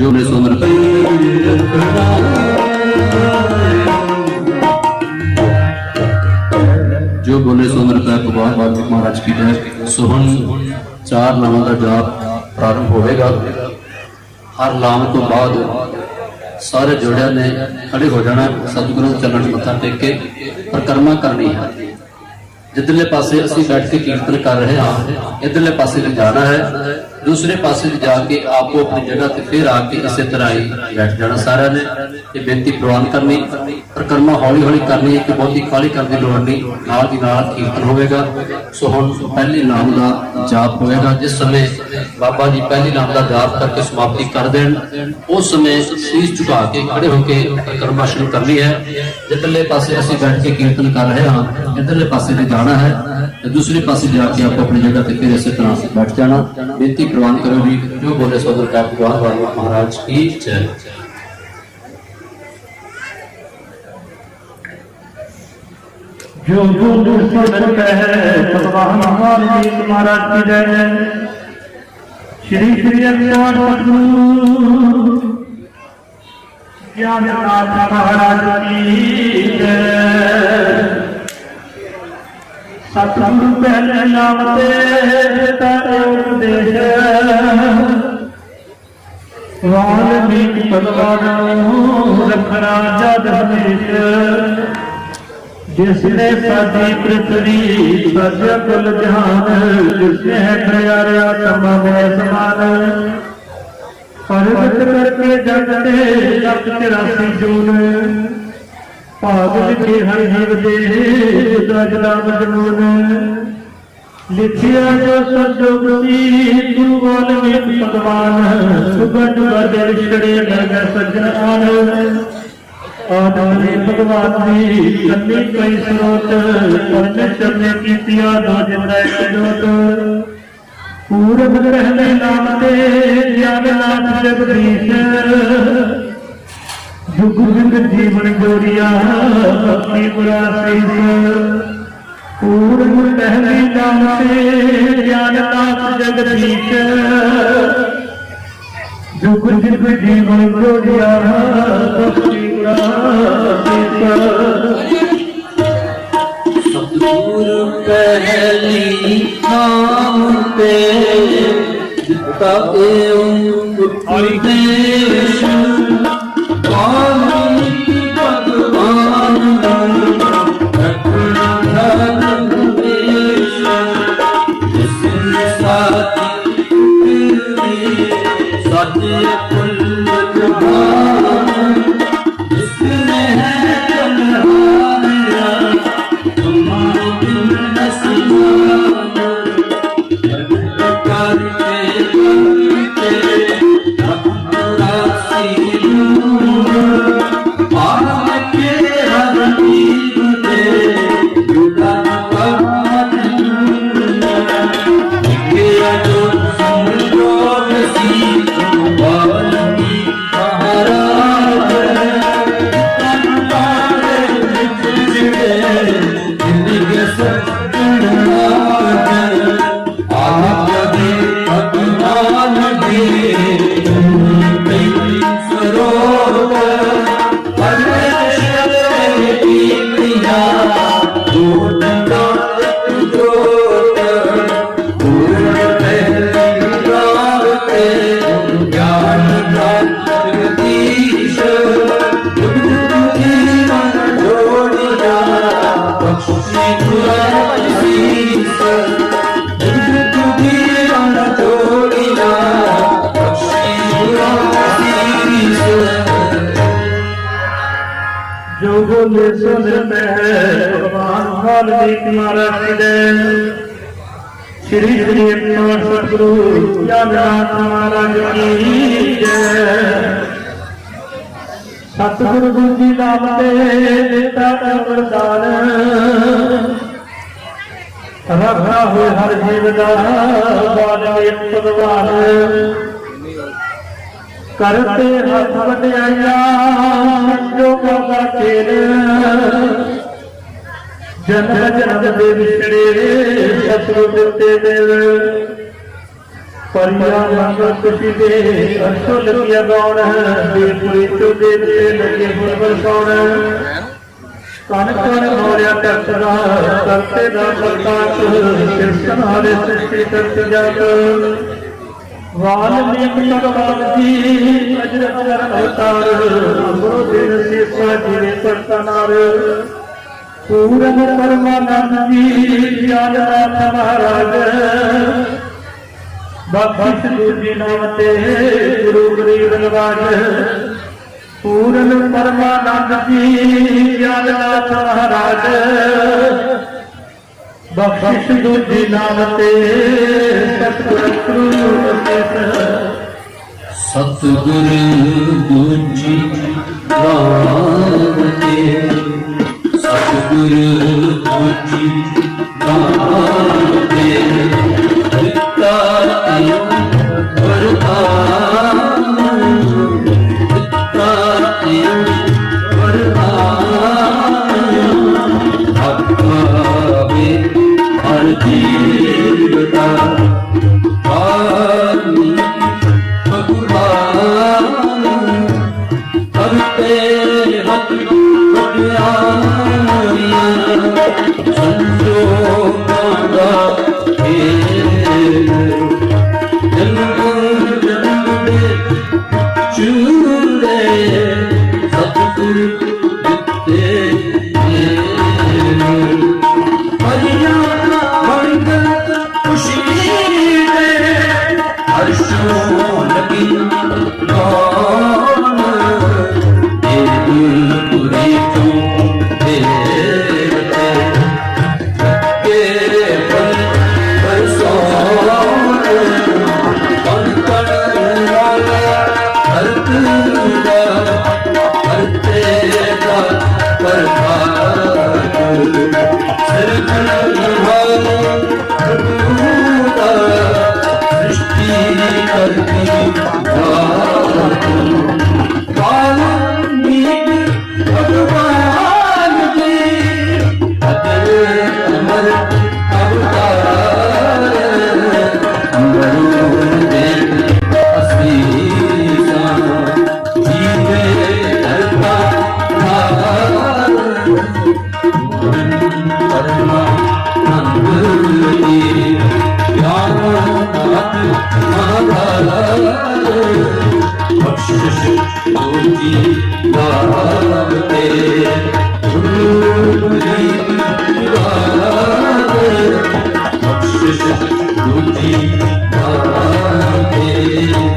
ਜੋ ਨੇ ਸੁਮਰ ਜੋ ਬੋਲੇ ਸੋ ਅਮਰਤਾ ਭਗਵਾਨ ਵਾਲਮੀਕ ਮਹਾਰਾਜ ਕੀ ਜੈ ਸੋ ਹੁਣ ਚਾਰ ਨਾਮਾਂ ਦਾ ਜਾਪ ਪ੍ਰਾਰੰਭ ਹੋਵੇਗਾ ਹਰ ਨਾਮ ਤੋਂ ਬਾਅਦ ਸਾਰੇ ਜੋੜਿਆਂ ਨੇ ਖੜੇ ਹੋ ਜਾਣਾ ਸਤਿਗੁਰੂ ਦੇ ਚਰਨਾਂ 'ਚ ਮੱਥਾ ਟੇਕ ਕੇ ਪਰਿਕਰਮਾ ਕਰਨੀ ਹੈ ਜਿੱਧਰਲੇ ਪਾਸੇ ਅਸੀਂ ਬੈਠ ਕੇ ਕੀਰਤਨ ਕਰ ਰਹੇ ਹਾਂ ਇਧਰਲੇ ਪਾਸੇ ਵੀ ਜਾਣਾ ਹੈ ਦੂਸਰੇ ਪਾਸੇ ਵੀ ਜਾ ਕੇ ਆਪੋ ਆਪਣੀ ਜਗ੍ਹਾ ਤੇ ਫਿਰ ਆ ਕੇ ਇਸੇ ਤਰ੍ਹਾਂ ਹੀ ਬੈਠ ਜਾਣਾ ਸਾਰਿਆਂ ਨੇ ਇਹ ਬੇਨਤੀ ਪ੍ਰਵਾਨ ਕਰਨੀ ਪਰਿਕਰਮਾ ਹੌਲੀ ਹੌਲੀ ਕਰਨੀ ਹੈ ਕਿ ਬਹੁਤੀ ਕਾਹਲੀ ਕਰਨ ਦੀ ਲੋੜ ਨਹੀਂ, ਨਾਲ ਦੀ ਨਾਲ ਕੀਰਤਨ ਹੋਵੇਗਾ। ਸੋ ਹੁਣ ਪਹਿਲੇ ਨਾਮ ਦਾ ਜਾਪ ਹੋਵੇਗਾ, ਜਿਸ ਸਮੇਂ ਬਾਬਾ ਜੀ ਪਹਿਲੇ ਨਾਮ ਦਾ ਜਾਪ ਕਰਕੇ ਸਮਾਪਤੀ ਕਰ ਦੇਣ, ਉਸ ਸਮੇਂ ਸੀਸ ਝੁਕਾ ਕੇ ਖੜੇ ਹੋ ਕੇ ਪਰਿਕਰਮਾ ਸ਼ੁਰੂ ਕਰਨੀ ਹੈ। ਜਿੱਧਰਲੇ ਪਾਸੇ ਅਸੀਂ ਬੈਠ ਕੇ ਕੀਰਤਨ ਕਰ ਰਹੇ ਹਾਂ, ਇਧਰਲੇ ਪਾਸੇ ਤੇ ਜਾਣਾ ਹੈ। ਤੇ ਦੂਸਰੇ ਪਾਸੇ ਜਾ ਕੇ ਆਪੋ ਆਪਣੀ ਜਗ੍ਹਾ ਤੇ ਫਿਰ ਇਸੇ ਤਰ੍ਹਾਂ ਬੈਠ ਜਾਣਾ ਬੇਨਤੀ ਪ੍ਰਵਾਨ ਕਰੋ ਵੀ ਜੋ ਬੋਲੇ ਸੋਦਰ ਕਾ ਭਗਵਾਨ ਵਾਲੇ ਮਹਾਰਾਜ ਕੀ ਜੈ ਜੋ ਗੁਰੂ ਸੁਣ ਕਹੇ ਭਗਵਾਨ ਵਾਲਮੀਕ ਮਹਾਰਾਜ ਕੀ ਜੈ ਸ਼੍ਰੀ ਸ਼੍ਰੀ ਅਕਾਲ ਸਤਿਗੁਰੂ ਗਿਆਨਨਾਥ ਮਹਾਰਾਜ ਕੀ ਜੈ ਸਤਿਗੁਰੂ ਪਹਿਲੇ ਨਾਮ ਤੇ ਤਾਰੇ ਉਪਦੇਸ਼ ਵਾਲਮੀਕ ਭਗਵਾਨ ਨੂੰ। ਜਦ ਹਮੇਸ਼ ਜਿਸ ਨੇ ਸਾਡੀ ਪ੍ਰਿਥਵੀ ਸਜਿਆ ਕੁਲ ਜਹਾਨ ਜਿਸ ਨੇ ਖਿਆਰਿਆ ਤਮਾ ਮੇ ਸਮਾਨ ਪਰਵਤ ਕਰਕੇ ਜਗ ਤੇ ਜਗ 83 ਜੂਨ। ਭਾਗ ਲਿਖੇ ਹਰ ਹਰ ਦੇ ਦਜਲਾ ਮਜਨੂਨ ਲਿਖਿਆ ਜੋ ਸਜੋਗਤੀ ਗੁਰੂ ਵਾਲਮੀਕ ਭਗਵਾਨ ਸੁਗੰਧ ਵਰਦੇ ਵਿਛੜੇ ਨਰਗ ਸੱਜਣ ਆਨ ਆਦਮੀ ਭਗਵਾਨ ਦੀ ਕੰਨੀ ਕਈ ਸਰੋਤ ਪਰਮੇਸ਼ਰ ਨੇ ਕੀਤੀਆ, ਦੋ ਜਿੰਦਾ ਜੋਤ। ਪੂਰਬ ਰਹਿਲੇ ਨਾਮ ਤੇ ਗਿਆਨ ਨਾਮ ਜਗਦੀਸ਼ ਜੁਗ ਜੁਗ ਜੀਵਨ ਜੋੜਿਆ ਭਗਤੀ ਪੁਰਾਸੀਸ ਪੂਰਬ ਰਹਿਲੇ ਨਾਮ ਤੇ ਗਿਆਨ ਨਾਮ ਜਗਦੀਸ਼ ਜੁਗ ਜੁਗ ਜੀਵਨ ਜੋੜਿਆ ਭਗਤੀ ਸਤਿਗੁਰ ਪਹਿਲੀ ਨਾਮ ਤੇ ਦਿੱਤਾ ਏਉ ਉਪਦੇਸ਼ ਵਾਲਮੀਕਿ ਗਿਆਨ ਬੋਲੇ ਸੁਨ ਮੈਂ, ਭਗਵਾਨ ਵਾਲਮੀਕ ਮਹਾਰਾਜ ਕੀ ਸ਼੍ਰੀ ਸ਼੍ਰੀ ਅਕਾਲ ਸਤਿਗੁਰੂ ਗਿਆਨਨਾਥ ਮਹਾਰਾਜ ਕੀ ਜੈ। ਸਤਿਗੁਰੂ ਗੁਰੂ ਜੀ ਨਾਮ ਤੇ ਦਿੱਤਾ ਵਰਦਾਨ ਰੱਖਾ ਹੋਏ ਹਰ ਜੀਵ ਦਾ ਵਾਲਮੀਕ ਭਗਵਾਨ ਕਰਤੇ ਹੱਥ ਵਡਿਆਈਆਂ ਜੋ ਬਾਬਾ ਤੇਰੇ ਜਨਮ ਜਨਮ ਦੇ ਵਿਛੜੇ ਸਤਿਗੁਰ ਦਿੱਤੇ ਦੇਵ। ਪਰਿਆ ਮੰਗ ਖੁਸ਼ੀ ਦੇ ਅਰਸ਼ੋ ਲੱਗਿਆ ਗਾਉਣ ਦੇ ਪੁਰੀ ਚੋ ਦੇ ਤੇ ਲੱਗੇ ਫੁੱਲ ਬਰਸਾਉਣ ਕਨ ਕਨ ਮੋਰਿਆ ਟੱਕਰਾ ਕਰਤੇ ਦਾ ਪ੍ਰਕਾਸ਼ ਕਿਰਸ਼ਨ ਹਾਰੇ ਸ੍ਰਿਸ਼ਟੀ ਕਰਤ ਜਗ ਵਾਲਮੀਕ ਭਗਵਾਨ ਜੀ ਅਜਰ ਅਜਰ ਅਵਤਾਰ। ਅਮਰੋ ਦਿਨ ਸੇਵਾ ਜਿਵੇਂ ਕਰਤਨਾਰ ਪੂਰਨ ਪਰਮਾਨੰਦ ਜੀ ਗਿਆਨਨਾਥ ਮਹਾਰਾਜ। ਬਖਸ਼ ਦੂਜੀ ਨਾਮ ਤੇ ਗੁਰੂ ਗਰੀਬ ਨਿਵਾਜ ਪੂਰਨ ਪਰਮਾਨੰਦ ਜੀ ਗਿਆਨਨਾਥ ਮਹਾਰਾਜ। ਬਖਸ਼ ਦੂਜੀ ਨਾਮ ਤੇ ਸਤਿਗੁਰ ਸਤਿਗੁਰ ਦੂਜੀ ਨਾਮ ਸਤਿਗੁਰ ਦੂਜੀ ਨਾਮ ਦਿੱਤਾ ਏ ਵਰਦਾਨ ਦਿੱਤਾ ਏ ਵਰਦਾਨ ਆਤਮਾਵੇ ਹਰ ਜੀਵਤਾ। ਤੇ ਗੁਰੂ ਜੀ ਨਿਵਾਜ ਬਖਸ਼ਿਸ਼ ਦੋਜੀ ਨਾਮ ਤੇ ਨਾਮ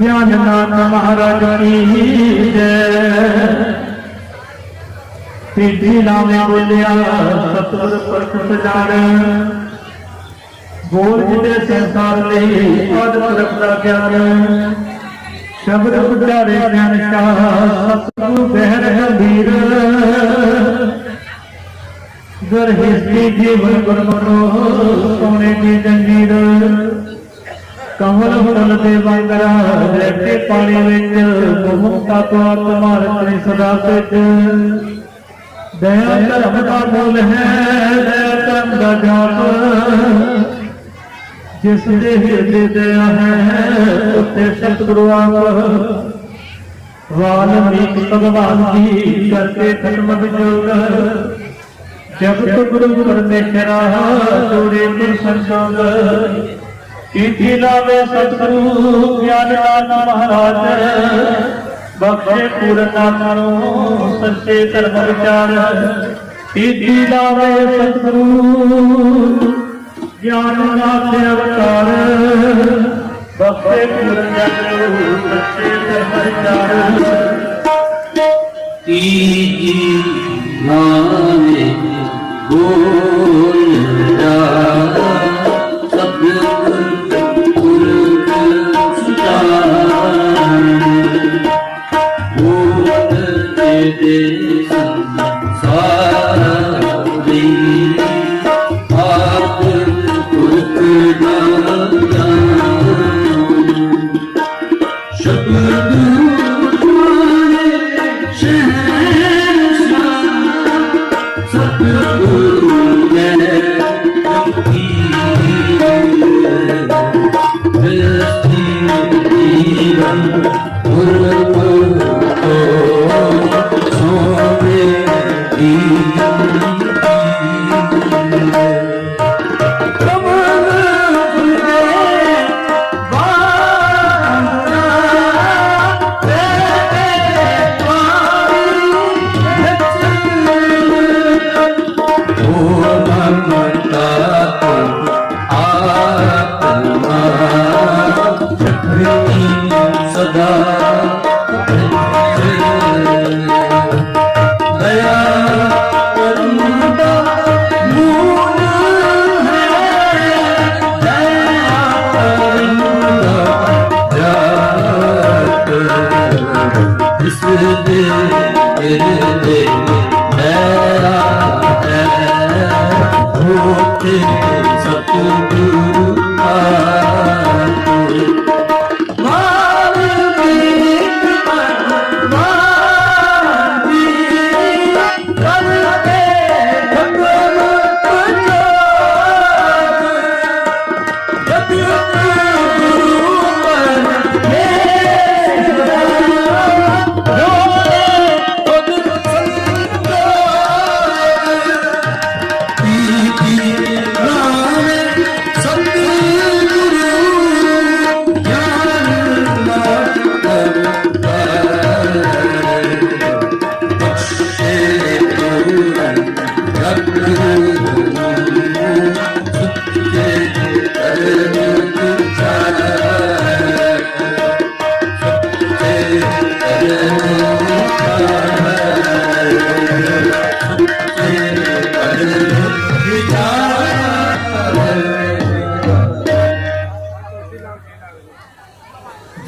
ਤੇ ਜੋ ਮਹਾਰਾਜ ਕੀ ਜੈ ਤੀਜੀ ਨਾਮੇ ਬੋਲਿਆ ਸਤਿਗੁਰ ਪ੍ਰਗਟ ਜਾਣ ਬੋਲ ਜਿਹਦੇ ਸੰਸਾਰ ਲਈ ਪਦ ਪ੍ਰਗਟਾ ਗਿਆਨ ਸ਼ਬਦ ਉਚਾਰੇ ਗਿਆਨ ਸ਼ਾਹ ਸਤਿਗੁਰ ਬਹਿਰ ਗੰਭੀਰ ਗੁਰ ਜੀਵਨ ਗੁਰਮਤੋ ਸੋਨੇ ਦੀ ਜੰਜੀਰ ਕਮਲ ਫੁੱਲ ਦੇ ਵਾਂਗਰਾ ਰਹਿਤੇ ਪਾਣੀ ਵਿੱਚ ਗੁਰਮੁਖਤਾ ਤੋਂ ਆਤਮਾ ਰਤਨੀ ਸਦਾ ਸਿੱਧ ਦਇਆ ਧਰਮ ਦਾ ਮੂਲ ਹੈ ਦਇਆ ਧਰਮ ਦਾ ਜਾਪ। ਜਿਸ ਦੇ ਹਿਰਦੇ ਦਇਆ ਹੈ ਉੱਤੇ ਸਤਿਗੁਰੂ ਆਪ। ਵਾਲਮੀਕ ਭਗਵਾਨ ਜੀ ਕਰਕੇ ਖਤਮ ਵਿਜੋਗ ਜਗਤ ਗੁਰੂ ਪਰਮੇਸ਼ਰਾ ਜੋੜੇ ਗੁਰ ਸੰਸੰਗ ਇਤੀ ਲਾਵੇ ਸਤਿਗੁਰੂ ਗਿਆਨਨਾਥ ਮਹਾਰਾਜ। ਬਖਸ਼ੇ ਪੂਰਨਾ ਕਰੋ ਸੱਚੇ ਧਰਮ ਵਿਚਾਰ। ਇਤੀ ਲਾਵੇ ਸਤਿਗੁਰੂ ਗਿਆਨਨਾਥ ਅਵਤਾਰ। ਬਖਸ਼ੇ ਪੂਰਨ ਕਰੋ ਸੱਚੇ ਧਰਮ ਵਿਚਾਰ। ਤੀਜੀ ਨਾਮੇ ਬੋਲਿਆ You.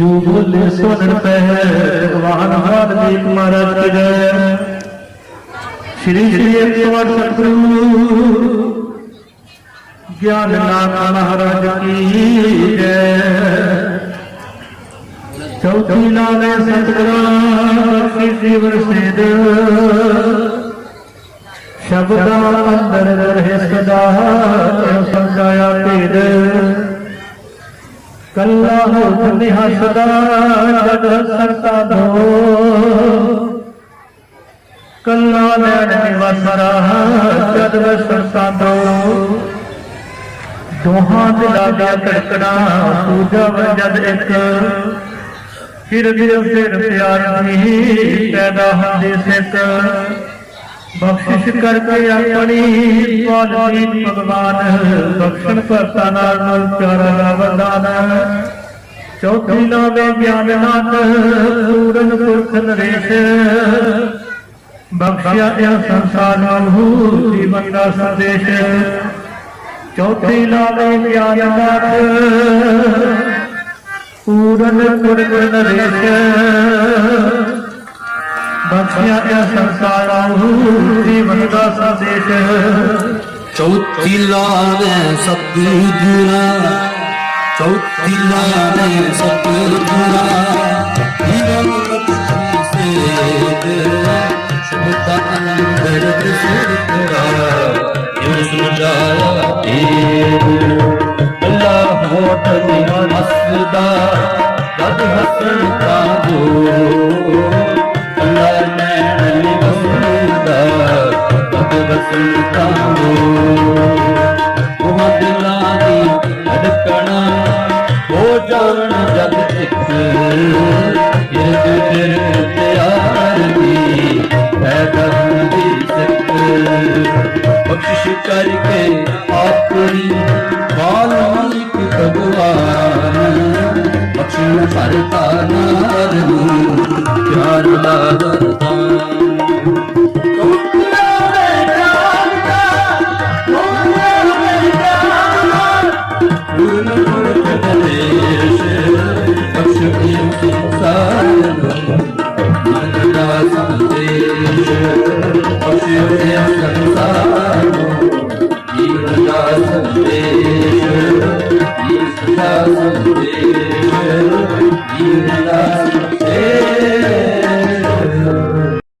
ਜੋ ਬੋਲੇ ਸੁਣ ਪੈ ਭਗਵਾਨ ਵਾਲਮੀਕ ਮਹਾਰਾਜ ਕੀ ਜੈ। ਸ਼੍ਰੀ ਸ਼੍ਰੀ ਅਕਬਰ ਸਤਿਗੁਰੂ ਗਿਆਨ ਨਾਥ ਮਹਾਰਾਜ ਕੀ ਜੈ। ਚੌਥੀ ਨਾਮੇ ਸਤਿਗੁਰਾਂ ਸ੍ਰੀ ਜੀਵਨ ਸੇਦ। ਸ਼ਬਦਾਂ ਅੰਦਰ ਰਹੇ ਸਦਾ ਸਮਝਾਇਆ ਭੇਦ। ਕੱਲਾ ਹੋ ਨਹੀਂ ਹੱਸਦਾ ਜਦ ਸਰਤਾ ਦੋ। ਕੱਲਾ ਲੈਣ ਨਿਵਸਰਾ ਜਦ ਵਸਰਤਾ ਦੋ ਦੋਹਾਂ ਦਿਲਾਂ ਦਾ ਧੜਕਣਾ ਸੂਝਵ ਜਦ ਇੱਕ। ਫਿਰ ਫਿਰ ਫਿਰ ਪਿਆਰ ਦੀ ਪੈਦਾ ਹੁੰਦੀ ਸਿੱਕ ਬਖਸ਼ਿਸ਼ ਕਰਕੇ ਆਪਣੀ ਪਾਲਦੀ ਭਗਵਾਨ। ਬਖਸ਼ਣ ਭਰਤਾ ਨਾਲ ਨਾਲ ਪਿਆਰਾ ਦਾ ਵਰਦਾਨ। ਚੌਥੀ ਨਾਵੇ ਗਿਆਨ ਨਾਥ ਪੂਰਨ ਪੁਰਖ ਨਰੇਸ਼। ਬਖਸ਼ਿਆ ਇਹ ਸੰਸਾਰ ਨੂੰ ਜੀਵਨ ਦਾ ਸੰਦੇਸ਼। ਚੌਥੀ ਨਾਵੇ ਗਿਆਨ ਨਾਥ ਪੂਰਨ ਪੁਰਖ ਨਰੇਸ਼। ਬਖਸ਼ਿਆ ਇਹ ਸੰਸਾਰਾਂ ਨੂੰ ਜੀਵਨ ਦਾ ਸੰਦੇਸ਼। ਚੌਥੀ ਲਾਵੇ ਸਤਿਗੁਰਾ ਚੌਥੀ ਲਾਵੇ ਸਤਿਗੁਰਾ ਜੀਵਨ ਬਖਸ਼ੀ ਸੇਦ ਸ਼ੁਭਤਾ ਅੰਦਰ ਸੁਰਤਰਾ ਜਿਨ ਸੁਝਾਇਆ ਏਦ ਅੱਲਾ ਹੋਠ ਨਿਹਾਨ ਹੱਸਦਾ ਜਦ ਹੱਸਣ ਕਾ ਦੋ ਅੱਲਾ ਨੈਣ ਨਿਵਸਦਾ ਤਦ ਵਸੰਤਾ ਉਹ ਦਿਲਾਂ ਦੀ ਧੜਕਣਾ ਹੋ ਜਾਣ ਜਦ ਇੱਕ ਇਰਦ ਗਿਰਦ ਪਿਆਰ ਦੀ ਪੈਦਾ ਹੁੰਦੀ ਸਿੱਖ। ਬਖਸ਼ਿਸ਼ ਕਰਕੇ ਆਪਣੀ ਵਾਲਮੀਕ ਭਗਵਾਨ। ਬਖਸ਼ਣ ਭਰਤਾ ਨਾਰ ਨੂੰ ਪਿਆਰ ਦਾ ਵਰਦਾਨ।